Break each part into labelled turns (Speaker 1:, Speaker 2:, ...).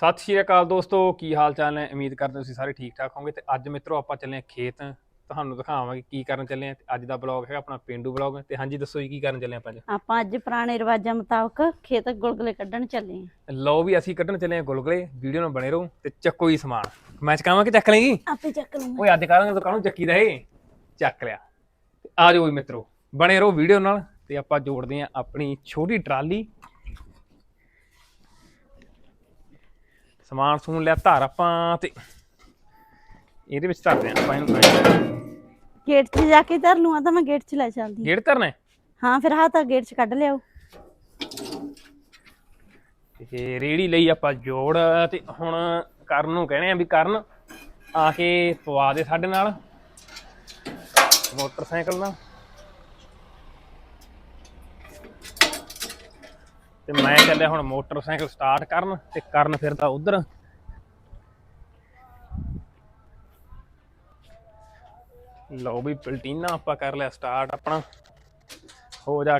Speaker 1: ਸਤਿ ਸ਼੍ਰੀ ਅਕਾਲ ਦੋਸਤੋ ਕੀ ਹਾਲ ਚਾਲ ਹੈ ਉਮੀਦ ਕਰਦੇ ਹਾਂ ਤੁਸੀਂ ਸਾਰੇ ਠੀਕ ਠਾਕ ਹੋਵੋਗੇ ਤੇ ਅੱਜ ਮਿੱਤਰੋ ਆਪਾਂ ਚੱਲੇ ਹਾਂ ਖੇਤ। ਤੁਹਾਨੂੰ ਦਿਖਾਵਾਂਗੇ ਕੀ ਕਰਨ ਚੱਲੇ ਤੇ ਅੱਜ ਦਾ ਬਲੌਗ ਹੈਗਾ ਆਪਣਾ ਪਿੰਡੂ ਬਲੌਗ। ਤੇ ਹਾਂਜੀ ਦੱਸੋ ਜੀ ਕੀ ਕਰਨ ਚੱਲੇ ਆਪਾਂ ਅੱਜ?
Speaker 2: ਆਪਾਂ ਅੱਜ ਪੁਰਾਣੇ ਰਿਵਾਜਾਂ ਮੁਤਾਬਕ ਖੇਤ ਗੁਲਗੁਲੇ ਕੱਢਣ ਚੱਲੇ ਆਂ
Speaker 1: ਲਓ ਵੀ ਅਸੀਂ ਕੱਢਣ ਚੱਲੇ ਹਾਂ ਗੁਲਗੁਲੇ ਵੀਡੀਓ ਨਾਲ ਬਣੇ ਰਹੋ ਤੇ ਚੱਕੋ ਹੀ ਸਮਾਨ। ਮੈਂ ਚਕਾਵਾਂ ਕਿ ਚੱਕ ਲੇਗੀ
Speaker 2: ਆਪੇ ਚੱਕ ਲੂੰਗਾ
Speaker 1: ਓਏ ਅੱਜ ਕਾਹਨੂੰ ਦੁਕਾਨੋਂ ਚੱਕੀ ਦਾ ਏ ਚੱਕ ਲਿਆ। ਤੇ ਆ ਜਾਓ ਵੀ ਮਿੱਤਰੋ ਬਣੇ ਰਹੋ ਵੀਡੀਓ ਨਾਲ ਤੇ ਆਪਾਂ ਜੋੜਦੇ ਹਾਂ ਆਪਣੀ ਛੋਟੀ ਟਰਾਲੀ। ਸਮਾਨ ਸਮੂਨ ਲਿਆ ਧਰ ਆਪਾਂ ਤੇ ਇਹਦੇ ਵਿੱਚ ਧਰਦੇ ਹਾਂ ਆਪਾਂ ਇਹਨੂੰ
Speaker 2: ਗੇਟ 'ਚ ਜਾ ਕੇ ਧਰ ਲੂੰ ਆ ਤਾਂ ਮੈਂ ਗੇਟ 'ਚ ਲੈ ਚੱਲਦੀ।
Speaker 1: ਗੇੜ ਧਰਨਾ ਹੈ?
Speaker 2: ਹਾਂ ਫਿਰ ਹਾਂ ਤਾਂ ਗੇਟ 'ਚ ਕੱਢ ਲਿਆਓ।
Speaker 1: ਤੇ ਰੇੜੀ ਲਈ ਆਪਾਂ ਜੋੜ ਤੇ ਹੁਣ ਕਰਨ ਨੂੰ ਕਹਿੰਦੇ ਆ ਵੀ ਕਰਨ ਆ ਕੇ ਪਵਾ ਦੇ ਸਾਡੇ ਨਾਲ। ਮੋਟਰਸਾਈਕਲ ਨਾਲ। ਤੇ ਮੈਂ ਚੱਲਿਆ ਹੁਣ ਮੋਟਰਸਾਈਕਲ ਸਟਾਰਟ ਕਰਨ ਤੇ ਕਰਨ ਫਿਰਦਾ ਉਧਰ। ਲਓ ਵੀ ਪਲਟੀਨਾ ਆਪਾਂ ਕਰ ਲਿਆ ਸਟਾਰਟ ਆਪਣਾ। ਹੋ ਜਾ।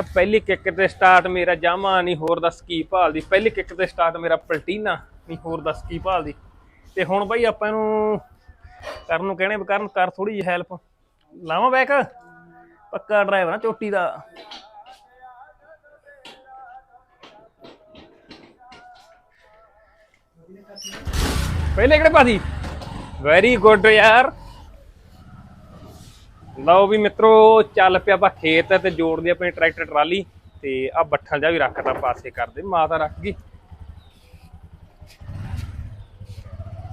Speaker 1: ਕਹਿੰਦਾ ਪਹਿਲੀ ਕਿੱਕ ਤੇ ਸਟਾਰਟ ਮੇਰਾ ਜਾਮਾ, ਨਹੀਂ ਹੋਰ ਦੱਸ ਕੀ ਭਾਲਦੀ। ਪਹਿਲੀ ਕਿੱਕ ਤੇ ਸਟਾਰਟ ਮੇਰਾ ਪਲਟੀਨਾ, ਨਹੀਂ ਹੋਰ ਦੱਸ ਕੀ ਭਾਲਦੀ। ਤੇ ਹੁਣ ਬਈ ਆਪਾਂ ਇਹਨੂੰ ਕਰਨ ਨੂੰ ਕਹਿਣੇ ਕਰਨ, ਕਰ ਥੋੜੀ ਜਿਹੀ ਹੈਲਪ ਲਾਵਾਂ ਬੈਕ ਪੱਕਾ ਡਰਾਈਵਰ ਆ ਚੋਟੀ ਦਾ। ਪਹਿਲੇ ਕਿਹੜੇ ਪਾਦੀ ਵੈਰੀ ਗੁੱਡ ਯਾਰ। ਲਓ ਵੀ ਮਿੱਤਰੋ, ਚੱਲ ਪਿਆ ਆਪਾਂ ਖੇਤ ਤੇ ਜੋੜਦੇ ਆਪਣੀ ਟਰੈਕਟਰ ਟਰਾਲੀ ਤੇ ਆ ਬੱਠਲ ਜਾ ਵੀ ਰੱਖਦਾ ਪਾਸੇ ਕਰਦੇ ਮਾਤਾ ਰੱਖ ਗਈ।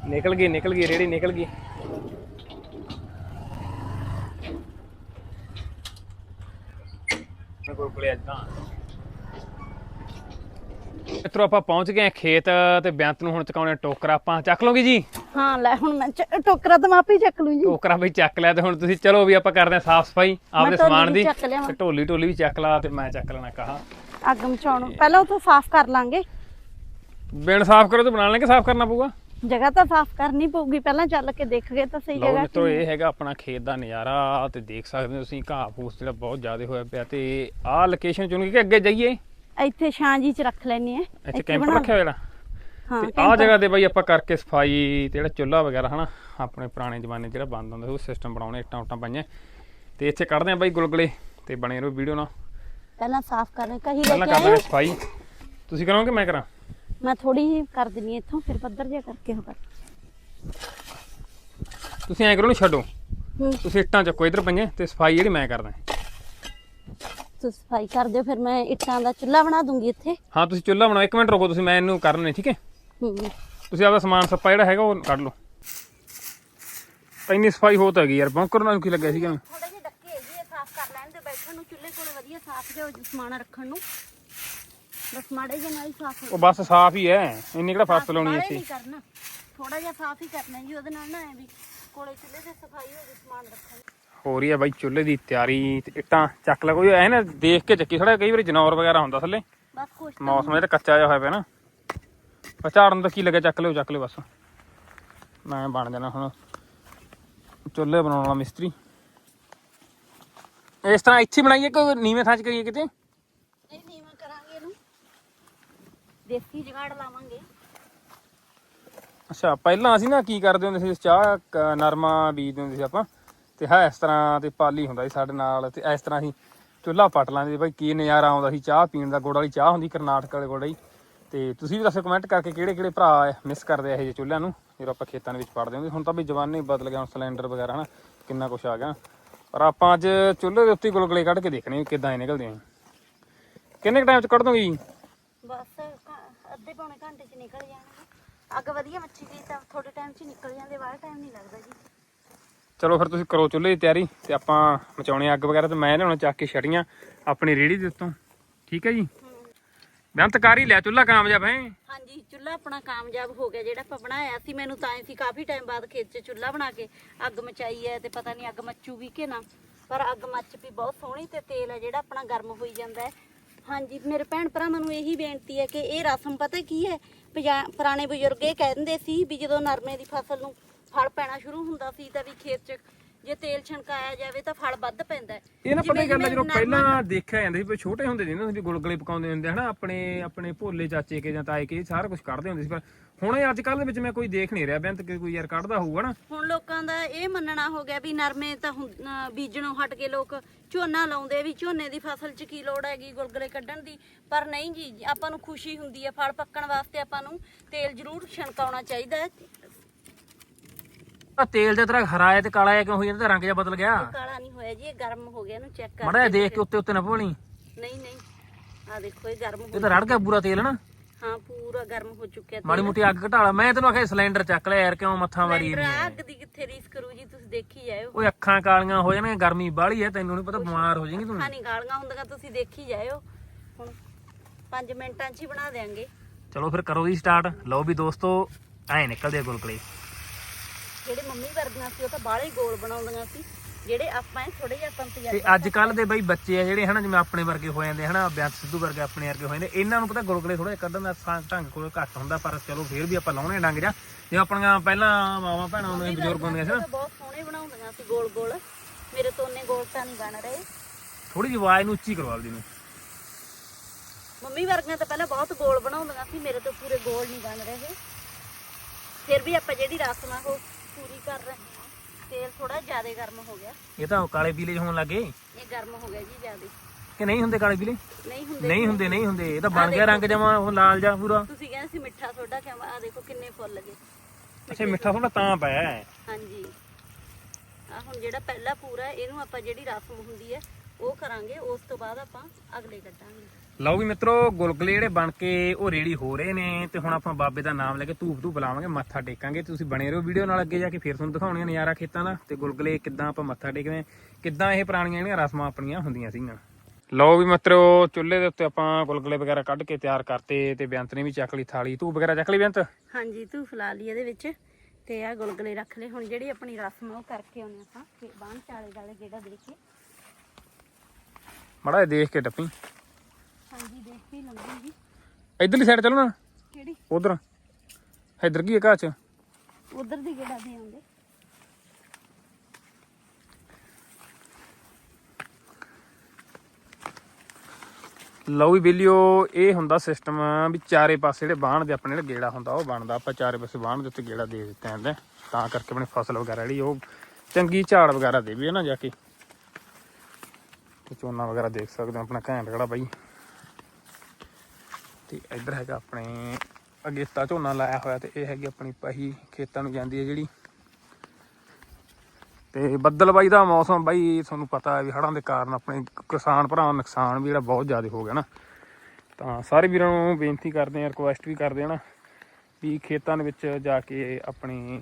Speaker 1: ਨਿਕਲ ਗਈ ਨਿਕਲ ਗਈ, ਰੇੜੀ ਨਿਕਲ ਗਈ। ਮੇਰੇ ਕੋਲ ਕੋਲੇ ਅੱਜ ਤਾਂ ਮਿੱਤਰੋ ਆਪਾਂ ਪਹੁੰਚ ਗਏ ਹਾਂ ਖੇਤ ਤੇ ਬੇਅੰਤ ਨੂੰ ਹੁਣ ਚਕਾਉਣੇ ਟੋਕਰਾ। ਆਪਾਂ ਚੱਕ ਲਓਗੇ ਜੀ?
Speaker 2: ਹਾਂ ਲੈ ਹੁਣ ਮੈਂ ਚ- ਟੋਕਰਾ ਤਾਂ ਮੈਂ ਆਪੇ ਹੀ ਚੱਕ ਲੂੰ ਜੀ।
Speaker 1: ਟੋਕਰਾ ਵੀ ਚੱਕ ਲਿਆ ਤੇ ਹੁਣ ਤੁਸੀਂ ਚਲੋ ਵੀ ਆਪਾਂ ਕਰਦੇ ਹਾਂ ਸਾਫ਼ ਸਫ਼ਾਈ ਆਪਦੇ
Speaker 2: ਢੋਲੀ
Speaker 1: ਸਮਾਨ
Speaker 2: ਵੀ
Speaker 1: ਦੀ
Speaker 2: ਚੱਕ ਲਿਆਵਾਂ।
Speaker 1: ਤੇ ਢੋਲੀ ਢੋਲੀ ਵੀ ਚੱਕ ਲਾ ਤੇ ਮੈਂ ਚੱਕ ਲੈਣਾ ਕਹਾ।
Speaker 2: ਅੱਗ ਮਚਾਉਣ। ਪਹਿਲਾਂ ਤਾਂ ਸਾਫ਼ ਕਰ ਲਾਂਗੇ।
Speaker 1: ਬਿਨ ਸਾਫ਼ ਕਰੋ ਤੇ ਬਣਾ ਲੈਣਗੇ ਸਾਫ਼ ਕਰਨਾ ਪਊਗਾ?
Speaker 2: ਜਗ੍ਹਾ ਤਾਂ ਸਾਫ਼ ਕਰਨੀ ਪਊਗੀ। ਪਹਿਲਾਂ ਚੱਲ ਕੇ ਦੇਖ ਗਏ ਤਾਂ ਸਹੀ
Speaker 1: ਲਓ
Speaker 2: ਜਗ੍ਹਾ
Speaker 1: ਮਿੱਤਰੋ ਇਹ ਹੈਗਾ ਆਪਣਾ ਖੇਤ ਦਾ ਨਜ਼ਾਰਾ ਤੇ ਦੇਖ ਸਕਦੇ ਹੋ ਤੁਸੀਂ ਘਾਹ ਫੂਸ ਜਿਹੜਾ ਬਹੁਤ ਜ਼ਿਆਦਾ ਹੋਇਆ ਪਿਆ ਤੇ ਆਹ ਲੋਕੇਸ਼ਨ ਚੁਣ ਕੇ ਅੱਗੇ ਜਾਈਏ।
Speaker 2: ਇੱਥੇ ਛਾਂ ਜੀ 'ਚ ਰੱਖ ਲੈਣੀ ਹੈ।
Speaker 1: ਇੱਥੇ ਕੈਂਪ ਰੱਖਿਆ ਹੋਇਆ
Speaker 2: ਹਾਂ
Speaker 1: ਤੇ ਆਹ ਜਗ੍ਹਾ ਤੇ ਬਈ ਆਪਾਂ ਕਰਕੇ ਸਫ਼ਾਈ ਤੇ ਜਿਹੜਾ ਚੁੱਲ੍ਹਾ ਵਗੈਰਾ ਹਨਾ ਆਪਣੇ ਪੁਰਾਣੇ ਜ਼ਮਾਨੇ ਜਿਹੜਾ ਬੰਦ ਹੁੰਦਾ ਉਹ ਸਿਸਟਮ ਬਣਾਉਣੇ ਇੱਟਾਂ ਉੱਟਾਂ ਪਾਈਆਂ। ਤੇ ਇੱਥੇ ਕੱਢਦੇ ਆ ਬਈ ਗੁਲਗੁਲੇ ਤੇ ਬਣੇ ਰਹੋ ਵੀਡੀਓ ਨਾਲ।
Speaker 2: ਪਹਿਲਾਂ ਸਾਫ਼ ਕਰਨੇ ਕਹੀ ਲੈ
Speaker 1: ਪਹਿਲਾਂ
Speaker 2: ਕੇ ਆਏ।
Speaker 1: ਸਫ਼ਾਈ। ਤੁਸੀਂ ਕਰੋਗੇ ਮੈਂ ਕਰਾਂ?
Speaker 2: ਮੈਂ ਥੋੜੀ ਜਿਹੀ ਕਰ ਦਿੰਨੀ ਇੱਥੋਂ ਫਿਰ ਪੱਧਰ ਜਿਹਾ ਕਰਕੇ ਹੋ ਕਰ।
Speaker 1: ਤੁਸੀਂ ਐਂ ਕਰੋ ਨੀ ਛੱਡੋ। ਤੁਸੀਂ ਇੱਟਾਂ ਚੱਕੋ ਇਧਰ ਪਈਆਂ ਤੇ ਸਫ਼ਾਈ ਜਿਹੜੀ ਮੈਂ ਕਰਦਾ।
Speaker 2: ਤੁਸੀਂ ਸਫ਼ਾਈ ਕਰ ਦਿਓ ਫਿਰ ਮੈਂ ਇੱਟਾਂ ਦਾ ਚੁੱਲ੍ਹਾ ਬਣਾ ਦੂੰਗੀ ਇੱਥੇ।
Speaker 1: ਹਾਂ ਤੁਸੀਂ ਚੁੱਲ੍ਹਾ ਬਣਾਓ। ਇੱਕ ਮਿੰਟ ਰੁਕੋ ਤੁਸੀਂ ਮੈਂ ਇਹਨੂੰ ਕਰਨੇ ਠੀਕ ਹੈ?
Speaker 2: ਹੂੰ।
Speaker 1: ਤੁਸੀਂ ਆਪਦਾ ਸਮਾਨ ਸੱਪਾ ਜਿਹੜਾ ਹੈਗਾ ਉਹ ਕੱਢ ਲਓ। ਇੰਨੀ ਸਫ਼ਾਈ ਹੋ ਤਾਂ ਗਈ ਯਾਰ ਬੰਕਰ ਨਾਲ ਕੀ ਲੱਗਿਆ ਸੀਗਾ।
Speaker 2: ਥੋੜੇ ਜਿਹੇ ਡੱਕੇ ਹੈਗੇ ਆ ਸਾਫ਼ ਕਰ ਲੈਣ ਤੇ ਬੈਠਣ ਨੂੰ ਚੁੱਲ੍ਹੇ ਕੋਲੇ ਵਧੀਆ ਸਾਫ਼ ਜਿਹਾ ਸਮਾਨ ਰੱਖਣ ਨੂੰ। ਬਸ ਮਾੜੇ ਜਿਹੇ ਨਾਲ ਹੀ ਸਾਫ਼ ਹੋ
Speaker 1: ਉਹ ਬਸ ਸਾਫ਼ ਹੀ ਹੈ ਇੰਨੀ ਕਿਹੜਾ ਫਸਲ ਲਾਉਣੀ
Speaker 2: ਬਾਹਲੇ
Speaker 1: ਇੱਥੇ
Speaker 2: ਨਹੀਂ ਕਰਨਾ ਥੋੜਾ ਜਿਹਾ ਸਾਫ਼ ਹੀ ਕਰਨਾ ਜੀ ਉਹਦੇ ਨਾਲ ਨਾ ਐ ਵੀ ਕੋਲੇ ਚੁੱਲ੍ਹੇ ਤੇ ਸਫ਼ਾਈ ਹੋ ਜੇ ਸਮਾਨ ਰੱਖਣ।
Speaker 1: ਹੋ ਰਹੀ ਹੈ ਬਾਈ ਚੁੱਲ੍ਹੇ ਦੀ ਤਿਆਰੀ ਤੇ ਇੱਟਾਂ ਚੱਕ ਲੈ ਕੋਈ ਐ ਨਾ ਦੇਖ ਕੇ ਚੱਕੀ ਥੋੜਾ ਕਈ ਵਾਰੀ ਜਨੌਰ ਵਗੈਰਾ ਹੁੰਦਾ ਥੱਲੇ।
Speaker 2: ਬਸ ਕੁਛ ਤਾਂ
Speaker 1: ਮੌਸਮ ਇਹ ਤਾਂ ਕੱਚਾ ਜਿਹਾ ਹੋਇਆ ਪਿਆ ਨਾ। ਪਰ ਝਾੜਨ ਦਾ ਕੀ ਲੱਗਾ ਚੱਕ ਲਿਓ ਚੱਕ ਲਿਓ ਬਸ। ਮੈਂ ਬਣ ਜਾਣਾ ਹੁਣ। ਚੁੱਲ੍ਹੇ ਬਣਾਉਣ ਵਾਲਾ ਮਿਸਤਰੀ। ਇਸ ਤਰ੍ਹਾਂ ਇੱਥੇ ਬਣਾਈਏ ਕਿ ਨੀਵੇਂ ਥਾਂ 'ਚ ਕਰੀਏ ਕਿਤੇ?
Speaker 2: ਨਹੀਂ ਨੀਵਾਂ ਕਰਾਂਗੇ ਇਹਨੂੰ। ਦੇਸੀ ਜਗਾੜ ਲਾਵਾਂਗੇ।
Speaker 1: ਅੱਛਾ ਪਹਿਲਾਂ ਅਸੀਂ ਨਾ ਕੀ ਕਰਦੇ ਹੁੰਦੇ ਸੀ ਚਾਹ ਕ- ਨਰਮਾ ਬੀਜਦੇ ਹੁੰਦੇ ਸੀ ਆਪਾਂ। ਤੇ ਹੈ, ਇਸ ਤਰ੍ਹਾਂ ਤੇ ਪਾਲੀ ਹੁੰਦਾ ਸੀ ਸਾਡੇ ਨਾਲ ਤੇ ਇਸ ਤਰ੍ਹਾਂ ਅਸੀਂ ਚੁੱਲ੍ਹਾ ਪਟ ਲਾਂਦੇ ਸੀ ਬਾਈ ਕੀ ਨਜ਼ਾਰਾ ਆਉਂਦਾ ਸੀ, ਚਾਹ ਪੀਣ ਦਾ, ਗੁੜ ਵਾਲੀ ਚਾਹ ਹੁੰਦੀ ਕਰਨਾਟਕ ਵਾਲੇ ਗੁੜ ਵਾਲੀ। ਤੇ ਤੁਸੀਂ ਵੀ ਦੱਸੋ ਕਮੈਂਟ ਕਰਕੇ ਕਿਹੜੇ ਕਿਹੜੇ ਭਰਾ ਮਿਸ ਕਰਦੇ ਆ ਇਹ ਜਿਹੇ ਚੁੱਲ੍ਹਿਆਂ ਨੂੰ, ਜਦੋਂ ਆਪਾਂ ਖੇਤਾਂ ਦੇ ਵਿੱਚ ਪੜਦੇ ਹੁੰਦੇ ਹੁਣ ਤਾਂ ਵੀ ਜਵਾਨੇ ਬਦਲ ਗਿਆ ਹੁਣ ਸਿਲੰਡਰ ਵਗੈਰਾ ਹਨਾ, ਕਿੰਨਾ ਕੁਛ ਆ ਗਿਆ। ਪਰ ਆਪਾਂ ਅੱਜ ਚੁੱਲ੍ਹੇ ਦੇ ਉੱਤੇ ਗੁਲਗੁਲੇ ਕੱਢ ਕੇ ਦੇਖਣੇ ਵੀ ਇਹ ਨਿਕਲਦੇ ਆ। ਕਿੰਨੇ ਟਾਈਮ ਚ ਕੱਢ ਦੋਗੇ? ਜੀ
Speaker 2: ਬਸ ਅੱਧੇ ਪੌਣੇ ਘੰਟੇ 'ਚ ਨਿਕਲ ਜਾਣਗੇ। ਅੱਗ ਵਧੀਆ ਮੱਛੀ ਗਈ ਤਾਂ ਥੋੜੇ ਟਾਈਮ 'ਚ ਨਿਕਲ ਜਾਂਦੇ, ਬਾਹਰ ਟਾਈਮ ਨਹੀਂ ਲੱਗਦਾ ਜੀ।
Speaker 1: ਚਲੋ ਫਿਰ ਤੁਸੀਂ ਕਰੋ ਚੁੱਲ੍ਹੇ ਦੀ ਤਿਆਰੀ ਤੇ ਆਪਾਂ ਮਚਾਉਣੇ ਅੱਗ ਵਗੈਰਾ ਤੇ ਮੈਂ ਲਿਆਉਣਾ ਚੱਕ ਕੇ ਛੜੀਆਂ ਆਪਣੀ ਰੇੜੀ ਦੇ ਉੱਤੋਂ। ਠੀਕ ਹੈ ਜੀ? ਬੇਅੰਤ ਕਰ ਹੀ ਚੁੱਲ੍ਹਾ ਕਾਮਯਾਬ ਹੈ?
Speaker 2: ਹਾਂਜੀ, ਚੁੱਲ੍ਹਾ ਆਪਣਾ ਕਾਮਯਾਬ ਹੋ ਗਿਆ, ਜਿਹੜਾ ਆਪਾਂ ਬਣਾਇਆ ਸੀ, ਮੈਨੂੰ ਤਾਂ ਸੀ ਕਾਫੀ ਟਾਈਮ ਬਾਅਦ ਖੇਤ 'ਚ ਚੁੱਲ੍ਹਾ ਬਣਾ ਕੇ ਅੱਗ ਮਚਾਈ ਹੈ ਤੇ ਪਤਾ ਨਹੀਂ ਅੱਗ ਮੱਚੂਗੀ ਕਿ ਨਾ, ਪਰ ਅੱਗ ਮੱਚ ਵੀ ਬਹੁਤ ਸੋਹਣੀ ਤੇ ਤੇਲ ਹੈ ਜਿਹੜਾ ਆਪਣਾ ਗਰਮ ਹੋਈ ਜਾਂਦਾ ਹੈ। ਹਾਂਜੀ, ਮੇਰੇ ਭੈਣ ਭਰਾਵਾਂ ਨੂੰ ਇਹੀ ਬੇਨਤੀ ਹੈ ਕਿ ਇਹ ਰਸਮ ਪਤਾ ਕੀ ਹੈ? ਪਜਾ- ਪੁਰਾਣੇ ਬਜ਼ੁਰਗ ਇਹ ਕਹਿੰਦੇ ਸੀ ਵੀ ਜਦੋਂ ਨਰਮੇ ਦੀ ਫਸਲ ਨੂੰ ਫਲ ਪੈਣਾ ਸ਼ੁਰੂ ਹੁੰਦਾ ਸੀ ਤਾਂ ਵੀ ਖੇਤ 'ਚ ਜੇ ਤੇਲ ਛਣਕਾਇਆ ਜਾਵੇ ਤਾਂ ਫਲ ਵੱਧ ਪੈਂਦਾ ਹੈ।
Speaker 1: ਇਹ ਨਾ ਪਤਾ ਹੀ
Speaker 2: ਜਿਵੇਂ-
Speaker 1: ਆ, ਜਦੋਂ ਪਹਿਲਾਂ ਦੇਖਿਆ ਜਾਂਦਾ ਸੀ ਵੀ ਛੋਟੇ ਹੁੰਦੇ ਸੀ ਨਾ ਵੀ ਗੁਲਗੁਲੇ ਪਕਾਉਂਦੇ ਹੁੰਦੇ ਹਨਾ ਆਪਣੇ ਆਪਣੇ ਭੋਲੇ ਚਾਚੇ ਕੇ ਜਾਂ ਤਾਏ ਕੇ ਸਾਰਾ ਕੁਝ ਕੱਢਦੇ ਹੁੰਦੇ ਸੀ ਪਰ ਹੁਣ ਇਹ ਅੱਜ ਕੱਲ ਦੇ ਵਿੱਚ ਮੈਂ ਕੋਈ ਦੇਖ ਨਹੀਂ ਰਿਹਾ ਬੈਂਤ ਕਿ ਕੋਈ ਯਾਰ ਕੱਢਦਾ ਹੋਊਗਾ ਨਾ
Speaker 2: ਹੁਣ ਲੋਕਾਂ ਦਾ ਇਹ ਮੰਨਣਾ ਹੋ ਗਿਆ ਵੀ ਨਰਮੇ ਤਾਂ ਹੁਣ, ਅਹ, ਬੀਜਣੋਂ ਹਟ ਕੇ ਲੋਕ ਝੋਨਾ ਲਾਉਂਦੇ ਵੀ ਝੋਨੇ ਦੀ ਫਸਲ 'ਚ ਕੀ ਲੋੜ ਹੈਗੀ ਗੁਲਗੁਲੇ ਕੱਢਣ ਦੀ ਪਰ ਨਹੀਂ ਜੀ ਆਪਾਂ ਨੂੰ ਖੁਸ਼ੀ ਹੁੰਦੀ ਹੈ ਫਲ ਪੱਕਣ ਵਾਸਤੇ ਆਪਾਂ ਨੂੰ ਤੇਲ ਜ਼ਰੂਰ ਛਣਕਾਉਣਾ ਚਾਹੀਦਾ ਹੈ
Speaker 1: ਆ ਤੇਲ ਦੇ ਤਰ੍ਹਾਂ ਹਰਾ ਹੈ ਤੇ ਕਾਲਾ ਹੈ ਕਿਉਂ ਹੋਈ ਜਾਂਦਾ? ਰੰਗ ਜਿਹਾ ਬਦਲ ਗਿਆ।
Speaker 2: ਕਾਲਾ ਨਹੀਂ ਹੋਇਆ ਜੀ ਇਹ ਗਰਮ ਹੋ ਗਿਆ ਇਹਨੂੰ ਚੈੱਕ ਕਰ
Speaker 1: ਮੜਾ ਦੇਖ ਕੇ ਉੱਤੇ ਉੱਤੇ ਨਾ ਭੋਲੀ
Speaker 2: ਨਹੀਂ ਨਹੀਂ। ਆ ਦੇਖੋ ਇਹ ਗਰਮ ਹੋ
Speaker 1: ਇਹ ਤਾਂ ਰੜ ਗਿਆ ਪੂਰਾ ਤੇਲ ਨਾ
Speaker 2: ਹਾਂ ਪੂਰਾ ਗਰਮ ਹੋ ਚੁੱਕਿਆ
Speaker 1: ਮਾੜੀ ਮੋਟੀ ਅੱਗ ਘਟਾਲਾ ਮੈਂ ਤੈਨੂੰ ਆਖਿਆ ਸਿਲੰਡਰ ਚੱਕ ਲੈ ਯਾਰ ਕਿਉਂ ਮੱਥਾ ਮਾਰੀ ਨਹੀਂ
Speaker 2: ਅੱਗ ਦੀ ਕਿੱਥੇ ਰੀਸ ਕਰੂ ਜੀ ਤੁਸੀਂ ਦੇਖੀ ਜਾਇਓ।
Speaker 1: ਓਏ ਅੱਖਾਂ ਕਾਲੀਆਂ ਹੋ ਜਾਣਗੀਆਂ ਗਰਮੀ ਬਾਹਲੀ ਹੈ ਤੈਨੂੰ ਨਹੀਂ ਪਤਾ ਬਿਮਾਰ ਹੋ ਜਾਏਂਗੀ ਤੂੰ।
Speaker 2: ਅੱਖਾਂ ਨਹੀਂ ਗਾਲੀਆਂ ਹੁੰਦੀਆਂ ਤੁਸੀਂ ਦੇਖੀ ਜਾਇਓ। ਹੁਣ 5 ਮਿੰਟਾਂ 'ਚ ਹੀ ਬਣਾ ਦੇਾਂਗੇ
Speaker 1: ਚਲੋ ਫਿਰ ਕਰੋ ਜੀ ਸਟਾਰਟ ਲਓ ਵੀ ਦੋਸਤੋ ਐ ਨਿਕਲਦੇ ਗੁਲਗੁਲੇ
Speaker 2: ਜਿਹੜੇ ਮੰਮੀ ਵਰਗੀਆਂ ਸੀ ਉਹ ਤਾਂ ਬਾਹਲੇ ਗੋਲ ਬਣਾਉਂਦੀਆਂ ਸੀ। ਜਿਹੜੇ ਆਪਾਂ ਥੋੜੇ ਜਿਹਾ ਆਪਾਂ
Speaker 1: ਤੇ
Speaker 2: ਤਜਰਬਾ
Speaker 1: ਅੱਜ ਕੱਲ ਦੇ ਬਈ ਬੱਚੇ ਆ ਜਿਹੜੇ ਹਨਾ ਜਿਵੇਂ ਆਪਣੇ ਵਰਗੇ ਹੋ ਜਾਂਦੇ ਹਨਾ ਬੇਅੰਤ ਸਿੱਧੂ ਵਰਗੇ ਆਪਣੇ ਵਰਗੇ ਹੋ ਜਾਂਦੇ ਇਹਨਾਂ ਨੂੰ ਪਤਾ ਗੁਲਗੁਲੇ ਥੋੜੇ ਕੱਢਣ ਦਾ ਸਾ- ਢੰਗ ਕੋਲ ਘੱਟ ਹੁੰਦਾ ਪਰ ਚਲੋ ਫੇਰ ਵੀ ਆਪਾਂ ਲਾਉਣੇ ਡੰਗ ਜਾ ਜਿਵੇਂ ਆਪਣੀਆਂ ਪਹਿਲਾਂ ਮਾਵਾਂ ਭੈਣਾਂ ਹੁੰਦੀਆਂ ਬਜ਼ੁਰਗ ਹੁੰਦੀਆਂ ਸੀ ਨਾ।
Speaker 2: ਤਾਂ ਬਹੁਤ ਸੋਹਣੇ ਬਣਾਉਂਦੀਆਂ ਸੀ ਗੋਲ ਗੋਲ ਮੇਰੇ ਤੋਂ ਉਹਨੇ ਗੋਲ ਤਾਂ ਨਹੀਂ ਬਣ ਰਹੇ।
Speaker 1: ਥੋੜੀ ਜਿਹੀ ਆਵਾਜ਼ ਨੂੰ ਉੱਚੀ ਕਰਵਾ ਆਪਦੀ ਨੂੰ
Speaker 2: ਮੰਮੀ ਵਰਗੀਆਂ ਤਾਂ ਪਹਿਲਾਂ ਬਹੁਤ ਗੋਲ ਬਣਾਉਂਦੀਆਂ ਸੀ ਮੇਰੇ ਤੋਂ ਪੂਰੇ ਗੋਲ ਨਹੀਂ ਬਣ ਰਹੇ। ਫਿਰ ਵੀ ਆਪਾਂ ਜਿਹੜੀ ਰਸਮ ਆ ਉਹ ਪੂਰੀ ਕਰ ਰਹੇ ਹਾਂ। ਤੇਲ ਥੋੜਾ ਜ਼ਿਆਦਾ ਗਰਮ ਹੋ ਗਿਆ।
Speaker 1: ਇਹ ਤਾਂ ਕਾਲੇ ਪੀਲੇ ਹੋਣ ਲੱਗੇ
Speaker 2: ਇਹ ਗਰਮ ਹੋ ਗਿਆ ਜੀ ਜ਼ਿਆਦਾ।
Speaker 1: ਕਿ ਨਹੀਂ ਹੁੰਦੇ ਕਾਲੇ ਪੀਲੇ?
Speaker 2: ਨਹੀਂ ਹੁੰਦੇ
Speaker 1: ਨਹੀਂ ਹੁੰਦੇ ਨਹੀਂ ਹੁੰਦੇ। ਇਹ ਤਾਂ ਬਣ ਗਿਆ ਰੰਗ ਜਮਾ ਉਹ ਲਾਲ ਜਿਹਾ ਪੂਰਾ।
Speaker 2: ਤੁਸੀਂ ਕਹਿੰਦੇ ਸੀ ਮਿੱਠਾ ਸੋਡਾ ਕਿਉਂ ਆ ਦੇਖੋ ਕਿੰਨੇ ਫੁੱਲ ਗਏ
Speaker 1: ਅੱਛਾ ਮਿੱਠਾ ਥੋੜਾ ਤਾਂ ਪਾਇਆ ਹੈ।
Speaker 2: ਹਾਂਜੀ। ਆ ਹੁਣ ਜਿਹੜਾ ਪਹਿਲਾ ਪੂਰਾ ਇਹਨੂੰ ਆਪਾਂ ਜਿਹੜੀ ਰਸਮ ਹੁੰਦੀ ਹੈ ਉਹ ਕਰਾਂਗੇ। ਉਸ ਤੋਂ ਬਾਅਦ ਆਪਾਂ ਅਗਲੇ ਕੱਢਾਂਗੇ।
Speaker 1: ਲਓ ਵੀ ਮਿੱਤਰੋ ਗੁਲਗੁਲੇ ਜਿਹੜੇ ਬਣ ਕੇ ਉਹ ਰੈਡੀ ਹੋ ਰਹੇ ਨੇ ਤੇ ਹੁਣ ਆਪਾਂ ਬਾਬੇ ਦਾ ਨਾਮ ਲੈ ਕੇ ਧੂਪ ਧੂਪ ਬੁਲਾਵਾਂਗੇ ਮੱਥਾ ਟੇਕਾਂਗੇ। ਤੁਸੀਂ ਬਣੇ ਰਹੋ ਵੀਡੀਓ ਨਾਲ ਅੱਗੇ ਜਾ ਕੇ ਫੇਰ ਤੁਹਾਨੂੰ ਦਿਖਾਉਣੀਆਂ ਨਜ਼ਾਰਾ ਖੇਤਾਂ ਦਾ ਤੇ ਗੁਲਗੁਲੇ ਕਿੱਦਾਂ ਆਪਾਂ ਮੱਥਾ ਟੇਕਦੇ ਕਿੱਦਾਂ ਇਹ ਪੁਰਾਣੀਆਂ ਜਿਹੜੀਆਂ ਰਸਮਾਂ ਆਪਣੀਆਂ ਹੁੰਦੀਆਂ ਸੀਗੀਆਂ। ਲਓ ਵੀ ਮਿੱਤਰੋ ਚੁੱਲ੍ਹੇ ਦੇ ਉੱਤੇ ਆਪਾਂ ਗੁਲਗੁਲੇ ਵਗੈਰਾ ਕੱਢ ਕੇ ਤਿਆਰ ਕਰਤੇ ਤੇ ਬੇਅੰਤ ਨੇ ਵੀ ਚੱਕ ਲਈ ਥਾਲੀ। ਧੂਪ ਵਗੈਰਾ ਚੱਕ ਲਈ ਬੇਅੰਤ?
Speaker 2: ਹਾਂਜੀ ਤੂੰ ਫਲਾ ਲਈ ਇਹਦੇ ਵਿੱਚ ਤੇ ਆ ਗੁਲਗੁਲੇ ਰੱਖ ਲੈ ਹੁਣ ਜਿਹੜੀ ਆਪਣੀ ਰਸਮ ਉਹ ਕਰਕੇ ਆਉਣੇ ਆਪਾਂ। ਬਾਣ ਚਾਲੇ ਵਾਲੇ ਜਿਹੜਾ ਦੇ ਕੇ
Speaker 1: ਮੜਾ ਦੇਖ ਕੇ ਟੱਪੀ।
Speaker 2: ਹਾਂਜੀ ਦੇਖ ਕੇ ਹੀ ਲੰਘੂਗੀ।
Speaker 1: ਇਧਰਲੀ ਸਾਈਡ ਚਲੋ ਨਾ।
Speaker 2: ਕਿਹੜੀ?
Speaker 1: ਉਧਰ। ਇਧਰ ਕੀ ਹੈ ਘਾਹ ਚ?
Speaker 2: ਉਧਰ ਦੀ ਕਿਹੜਾ ਦੇ ਆਉਂਦੇ?
Speaker 1: ਲਓ ਵੀ ਬਿਲਿਓ ਇਹ ਹੁੰਦਾ ਸਿਸਟਮ ਵੀ ਚਾਰੇ ਪਾਸੇ ਜਿਹੜੇ ਬਾਣ ਦੇ ਆਪਣੇ ਜਿਹੜਾ ਗੇੜਾ ਹੁੰਦਾ ਉਹ ਬਣਦਾ ਆਪਾਂ ਚਾਰੇ ਪਾਸੇ ਬਾਣ ਦੇ ਉੱਤੇ ਗੇੜਾ ਦੇ ਦਿੱਤੇ ਹੁੰਦੇ ਤਾਂ ਕਰਕੇ ਆਪਣੀ ਫਸਲ ਵਗੈਰਾ ਜਿਹੜੀ ਉਹ ਚੰਗੀ ਝਾੜ ਵਗੈਰਾ ਦੇਵੇ ਨਾ ਜਾ ਕੇ। ਤੇ ਝੋਨਾ ਵਗੈਰਾ ਦੇਖ ਸਕਦੇ ਹੋ ਆਪਣਾ ਘੈਂਟ ਖੜਾ ਬਾਈ। ਤੇ ਇੱਧਰ ਹੈਗਾ ਆਪਣੇ ਅਗੇਤਾ ਝੋਨਾ ਲਾਇਆ ਹੋਇਆ ਤੇ ਇਹ ਹੈਗੀ ਆਪਣੀ ਪਹੀ ਖੇਤਾਂ ਨੂੰ ਜਾਂਦੀ ਹੈ ਜਿਹੜੀ। ਤੇ ਬੱਦਲ ਬਾਈ ਦਾ ਮੌਸਮ ਬਾਈ ਤੁਹਾਨੂੰ ਪਤਾ ਹੈ ਵੀ ਹੜ੍ਹਾਂ ਦੇ ਕਾਰਨ ਆਪਣੇ ਕਿਸਾਨ ਭਰਾਵਾਂ ਨੂੰ ਨੁਕਸਾਨ ਵੀ ਜਿਹੜਾ ਬਹੁਤ ਜ਼ਿਆਦਾ ਹੋ ਗਿਆ ਨਾ। ਤਾਂ ਸਾਰੇ ਵੀਰਾਂ ਨੂੰ ਬੇਨਤੀ ਕਰਦੇ ਆ ਰਿਕੁਐਸਟ ਵੀ ਕਰਦੇ ਆ ਨਾ ਵੀ ਖੇਤਾਂ ਦੇ ਵਿੱਚ ਜਾ ਕੇ ਆਪਣੇ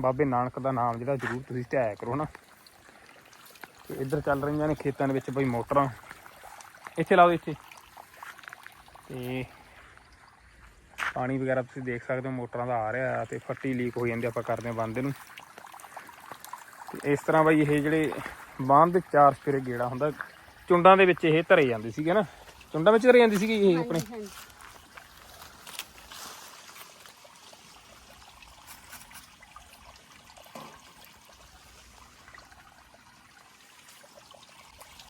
Speaker 1: ਬਾਬੇ ਨਾਨਕ ਦਾ ਨਾਮ ਜਿਹੜਾ ਜ਼ਰੂਰ ਤੁਸੀਂ ਧਿਆਇਆ ਕਰੋ ਨਾ। ਤੇ ਇੱਧਰ ਚੱਲ ਰਹੀਆਂ ਨੇ ਖੇਤਾਂ ਦੇ ਵਿੱਚ ਬਈ ਮੋਟਰਾਂ। ਇੱਥੇ ਲਾਓ ਇੱਥੇ। ਤੇ ਪਾਣੀ ਵਗੈਰਾ ਤੁਸੀਂ ਦੇਖ ਸਕਦੇ ਹੋ ਮੋਟਰਾਂ ਦਾ ਆ ਰਿਹਾ ਤੇ ਫੱਟੀ ਲੀਕ ਹੋ ਜਾਂਦੀ ਆਪਾਂ ਕਰਦੇ ਹਾਂ ਬੰਦ ਨੂੰ ਤੇ ਇਸ ਤਰ੍ਹਾਂ ਬਾਈ ਇਹ ਜਿਹੜੇ ਬਾਂਧ ਦੇ ਚਾਰ ਸਪੇਰੇ ਗੇੜਾ ਹੁੰਦਾ ਚੁੰਡਾਂ ਦੇ ਵਿੱਚ ਇਹ ਧਰੇ ਜਾਂਦੇ ਸੀਗੇ ਨਾ। ਚੁੰਡਾਂ ਵਿੱਚ ਧਰੇ ਜਾਂਦੀ ਸੀਗੀ ਇਹ ਆਪਣੇ?